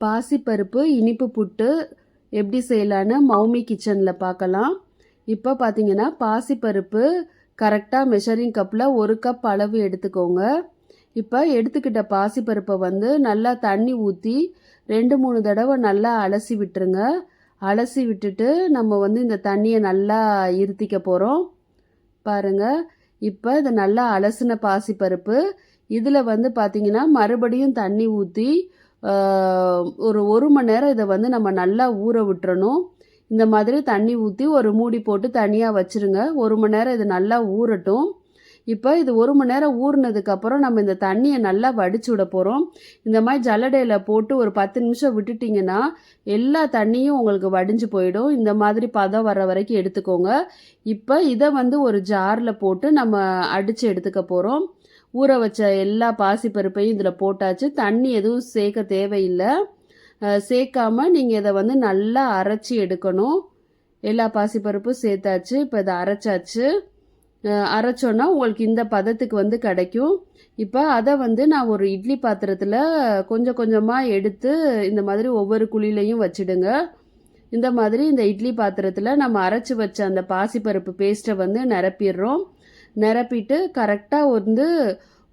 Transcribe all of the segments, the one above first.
பாசிப்பருப்பு இனிப்பு புட்டு எப்படி செய்யலான்னு மௌமி கிச்சனில் பார்க்கலாம். இப்போ பார்த்தீங்கன்னா பாசிப்பருப்பு கரெக்டாக மெஷரிங் கப்பில் ஒரு கப் அளவு எடுத்துக்கோங்க. இப்போ எடுத்துக்கிட்ட பாசிப்பருப்பை வந்து நல்லா தண்ணி ஊற்றி ரெண்டு மூணு தடவை நல்லா அலசி விட்டுருங்க. அலசி விட்டுட்டு நம்ம வந்து இந்த தண்ணியை நல்லா இருத்திக்க போகிறோம் பாருங்கள் இப்போ இதை நல்லா அலசின பாசிப்பருப்பு இதில் வந்து பார்த்திங்கன்னா மறுபடியும் தண்ணி ஊற்றி ஒரு ஒரு மணி நேரம் இதை வந்து நம்ம நல்லா ஊற விட்டுறணும். இந்த மாதிரி தண்ணி ஊற்றி ஒரு மூடி போட்டு தனியாக வச்சுருங்க. ஒரு மணி நேரம் இது நல்லா ஊறட்டும். இப்போ இது ஒரு மணி நேரம் ஊறினதுக்கப்புறம் நம்ம இந்த தண்ணியை நல்லா வடிச்சு விட போகிறோம் இந்த மாதிரி ஜல்லடையில் போட்டு ஒரு பத்து நிமிஷம் விட்டுட்டிங்கன்னா எல்லா தண்ணியும் உங்களுக்கு வடிஞ்சு போயிடும். இந்த மாதிரி பதம் வர வரைக்கும் எடுத்துக்கோங்க. இப்போ இதை வந்து ஒரு ஜாரில் போட்டு நம்ம அடித்து எடுத்துக்க போகிறோம் ஊற வச்ச எல்லா பாசிப்பருப்பையும் இதில் போட்டாச்சு. தண்ணி எதுவும் சேர்க்க தேவையில்லை. சேர்க்காம நீங்கள் இதை வந்து நல்லா அரைச்சி எடுக்கணும். எல்லா பாசிப்பருப்பும் சேர்த்தாச்சு. இப்போ இதை அரைச்சாச்சு. அரைச்சோன்னா உங்களுக்கு இந்த பதத்துக்கு வந்து கிடைக்கும். இப்போ அதை வந்து நான் ஒரு இட்லி பாத்திரத்தில் கொஞ்சம் கொஞ்சமாக எடுத்து இந்த மாதிரி ஒவ்வொரு குழிலையும் வச்சுடுங்க. இந்த மாதிரி இந்த இட்லி பாத்திரத்தில் நம்ம அரைச்சி வச்ச அந்த பாசிப்பருப்பு பேஸ்ட்டை வந்து நிரப்பிடுறோம். நிரப்பிட்டு கரெக்டாக வந்து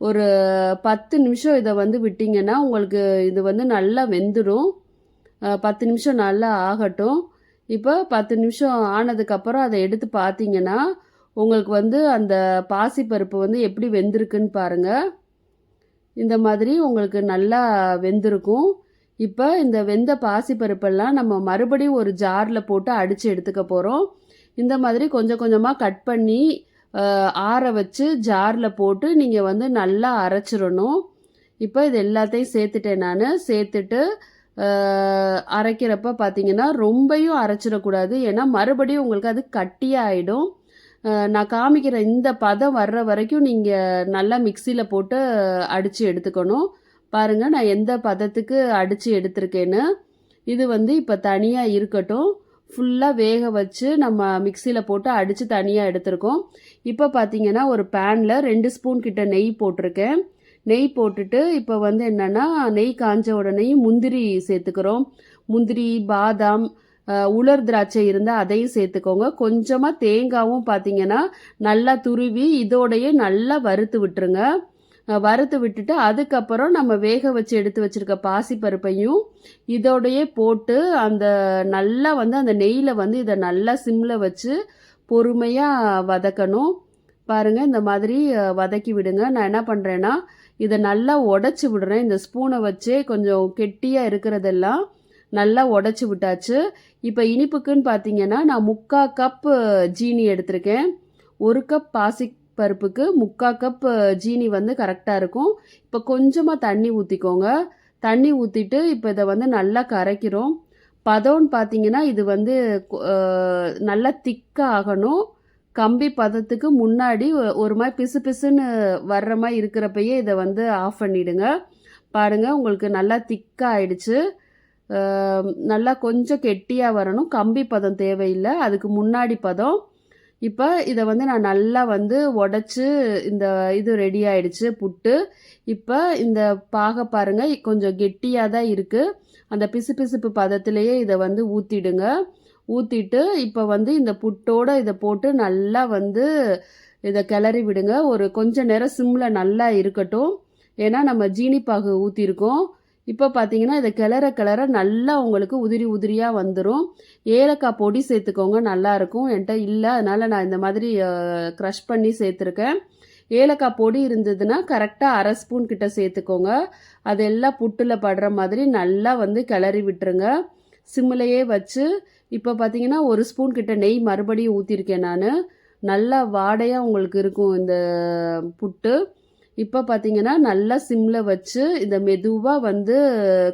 ஒரு பத்து நிமிஷம் இதை வந்து விட்டிங்கன்னா உங்களுக்கு இது வந்து நல்லா வெந்துடும் பத்து நிமிஷம் நல்லா ஆகட்டும். இப்போ பத்து நிமிஷம் ஆனதுக்கப்புறம் அதை எடுத்து பார்த்தீங்கன்னா உங்களுக்கு வந்து அந்த பாசிப்பருப்பு வந்து எப்படி வெந்திருக்குன்னு பாருங்கள் இந்த மாதிரி உங்களுக்கு நல்லா வெந்திருக்கும். இப்போ இந்த வெந்த பாசிப்பருப்பெல்லாம் நம்ம மறுபடியும் ஒரு ஜாரில் போட்டு அடித்து எடுத்துக்க போகிறோம் இந்த மாதிரி கொஞ்சம் கொஞ்சமாக கட் பண்ணி ஆற வச்சு ஜாரில் போட்டு நீங்கள் வந்து நல்லா அரைச்சிடணும் இப்போ இது எல்லாத்தையும் சேர்த்துட்டேன் நான். சேர்த்துட்டு அரைக்கிறப்ப பார்த்தீங்கன்னா ரொம்பையும் அரைச்சிடக்கூடாது ஏன்னா மறுபடியும் உங்களுக்கு அது கட்டியாக ஆகிடும் நான் காமிக்கிற இந்த பதம் வர்ற வரைக்கும் நீங்கள் நல்லா மிக்சியில் போட்டு அடித்து எடுத்துக்கணும். பாருங்கள் நான் எந்த பதத்துக்கு அடித்து எடுத்திருக்கேன்னு. இது வந்து இப்போ தனியாக இருக்கட்டும். ஃபுல்லாக வேக வச்சு நம்ம மிக்சியில் போட்டு அடித்து தனியாக எடுத்திருக்கோம். இப்போ பார்த்தீங்கன்னா ஒரு பேனில் ரெண்டு ஸ்பூன் கிட்ட நெய் போட்டிருக்கேன். நெய் போட்டுட்டு இப்போ வந்து என்னென்னா நெய் காஞ்ச உடனே முந்திரி சேர்த்துக்கிறோம். முந்திரி பாதாம் உலர் திராட்சை இருந்தால் அதையும் சேர்த்துக்கோங்க. கொஞ்சமாக தேங்காவும் பார்த்தீங்கன்னா நல்லா துருவி இதோடையே நல்லா வறுத்து விட்டுருங்க. வறுத்து விட்டுட்டு அதுக்கப்புறம் நம்ம வேக வச்சு எடுத்து வச்சுருக்க பாசிப்பருப்பையும் இதோடையே போட்டு அந்த நல்லா வந்து அந்த நெய்யில் வந்து இதை நல்லா சிம்மில் வச்சு பொறுமையாக வதக்கணும். பாருங்கள் இந்த மாதிரி வதக்கி விடுங்க. நான் என்ன பண்ணுறேன்னா இதை நல்லா உடச்சி விடுறேன். இந்த ஸ்பூனை வச்சே கொஞ்சம் கெட்டியாக இருக்கிறதெல்லாம் நல்லா உடச்சி விட்டாச்சு. இப்போ இனிப்புக்குன்னு பார்த்தீங்கன்னா நான் முக்கால் கப்பு ஜீனி எடுத்திருக்கேன். ஒரு கப் பாசி பருப்புக்கு முக்கால் கப் ஜீனி வந்து கரெக்டாக இருக்கும். இப்போ கொஞ்சமாக தண்ணி ஊற்றிக்கோங்க தண்ணி ஊற்றிட்டு இப்போ இதை வந்து நல்லா கரைக்கிறோம். பதம்னு பார்த்தீங்கன்னா இது வந்து நல்லா திக்காக ஆகணும். கம்பி பதத்துக்கு முன்னாடி ஒரு மாதிரி பிசு பிசுன்னு வர்ற மாதிரி இருக்கிறப்பயே இதை வந்து ஆஃப் பண்ணிவிடுங்க பாருங்கள் உங்களுக்கு நல்லா திக்காக ஆயிடுச்சு. நல்லா கொஞ்சம் கெட்டியாக வரணும். கம்பி பதம் தேவையில்லை. அதுக்கு முன்னாடி பதம். இப்போ இதை வந்து நான் நல்லா வந்து உடச்சி இந்த இது ரெடி ஆயிடுச்சு புட்டு. இப்போ இந்த பாக பாருங்கள் கொஞ்சம் கெட்டியாக தான் இருக்குது அந்த பிசு பிசுப்பு பதத்திலேயே இதை வந்து ஊற்றிடுங்க ஊற்றிட்டு இப்போ வந்து இந்த புட்டோட இதை போட்டு நல்லா வந்து இதை கிளறி விடுங்க. ஒரு கொஞ்சம் நேரம் சிம்மில் நல்லா இருக்கட்டும். ஏன்னா நம்ம ஜீனி பாகு ஊற்றிருக்கோம் இப்போ பார்த்தீங்கன்னா இதை கிளற கிளற நல்லா உங்களுக்கு உதிரி உதிரியாக வந்துடும் ஏலக்காய் பொடி சேர்த்துக்கோங்க நல்லாயிருக்கும் என்கிட்ட இல்லை அதனால் நான் இந்த மாதிரி க்ரஷ் பண்ணி சேர்த்துருக்கேன். ஏலக்காய் பொடி இருந்ததுன்னா கரெக்டாக அரை ஸ்பூன் கிட்ட சேர்த்துக்கோங்க. அதெல்லாம் புட்டில் படுற மாதிரி நல்லா வந்து கிளறி விட்டுருங்க. சிம்மிலையே வச்சு இப்போ பார்த்தீங்கன்னா ஒரு ஸ்பூன் கிட்ட நெய் மறுபடியும் ஊற்றிருக்கேன் நான். நல்லா வாடையாக உங்களுக்கு இருக்கும் இந்த புட்டு. இப்போ பார்த்தீங்கன்னா நல்லா சிம்மில் வச்சு இதை மெதுவாக வந்து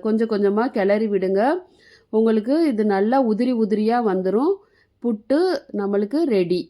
கொஞ்சம் கொஞ்சமாக கிளறி விடுங்க. உங்களுக்கு இது நல்லா உதிரி உதிரியாக வந்துடும் புட்டு நம்மளுக்கு ரெடி.